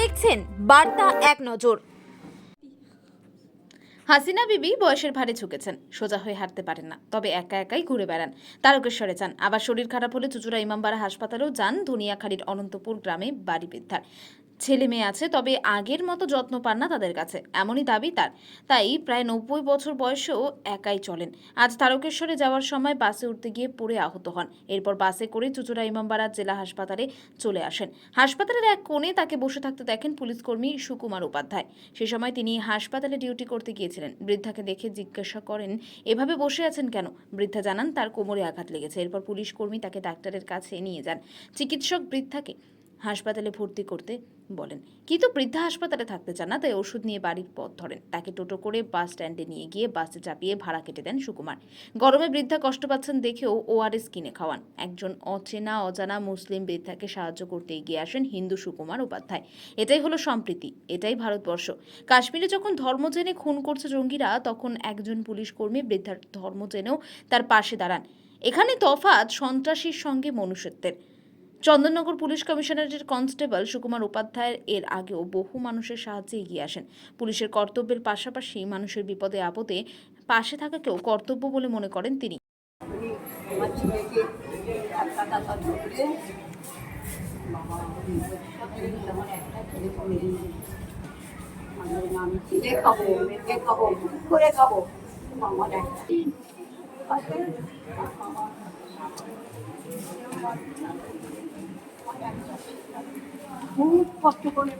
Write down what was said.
দেখছেন বার্তা এক নজর। হাসিনা বিবি বয়সের ভারে ঝুঁকেছেন, সোজা হয়ে হাঁটতে পারেন না, তবে একা একাই ঘুরে বেড়ান। তারকেশ্বরে যান, আবার শরীর খারাপ হলে চুচুড়া ইমামবাড়া হাসপাতালেও যান ধনিয়াখালীর অনন্তপুর গ্রামে বাড়ি বৃদ্ধার। ছেলে মেয়ে আছে, তবে আগের মতো যত্ন পান না তাদের কাছে। এমনই দাবি তার। তাই প্রায় নব্বই বছর বয়সেও একাই চলেন। আজ তারকেশ্বরে যাওয়ার সময় বাসে উঠতে গিয়ে পড়ে আহত হন। এরপর বাসে করে চুচুড়া ইমামবাড়া জেলা হাসপাতালে চলে আসেন। হাসপাতালের এক কোণে তাকে বসে থাকতে দেখেন পুলিশকর্মী সুকুমার উপাধ্যায়। সে সময় তিনি হাসপাতালে ডিউটি করতে গিয়েছিলেন। বৃদ্ধাকে দেখে জিজ্ঞাসা করেন, এভাবে বসে আছেন কেন? বৃদ্ধা জানান, তার কোমরে আঘাত লেগেছে। এরপর পুলিশ কর্মী তাকে ডাক্তারের কাছে নিয়ে যান। চিকিৎসক বৃদ্ধাকে হাসপাতালে ভর্তি করতে বলেন। কিন্তু বৃদ্ধা হাসপাতালে থাকতে চান না, তাই ওষুধ নিয়ে বাড়ির পথ ধরেন। তাকে টোটো করে বাস স্ট্যান্ডে নিয়ে গিয়ে বাসে চাপিয়ে ভাড়া কেটে দেন সুকুমার। গরমে বৃদ্ধা কষ্ট পাচ্ছেন দেখেও ওআরএস কিনে খাওয়ান। একজন অচেনা, অজানা মুসলিম বৃদ্ধাকে সাহায্য করতে এগিয়ে আসেন হিন্দু সুকুমার উপাধ্যায়। এটাই হলো সম্প্রীতি, এটাই ভারতবর্ষ। কাশ্মীরে যখন ধর্ম জেনে খুন করছে জঙ্গিরা, তখন একজন পুলিশ কর্মী বৃদ্ধার ধর্ম জেনেও তার পাশে দাঁড়ান। এখানে তফাৎ সন্ত্রাসীর সঙ্গে মনুষ্যত্বের। চন্দননগর পুলিশ কমিশনারের কনস্টেবল সুকুমার উপাধ্যায়ের এর আগেও বহু মানুষের সাহায্যে এগিয়ে আসেন। পুলিশের কর্তব্যের পাশাপাশি মানুষের বিপদে আপদে পাশে থাকাকেও কর্তব্য বলে মনে করেন তিনি। খাব কষ্ট করে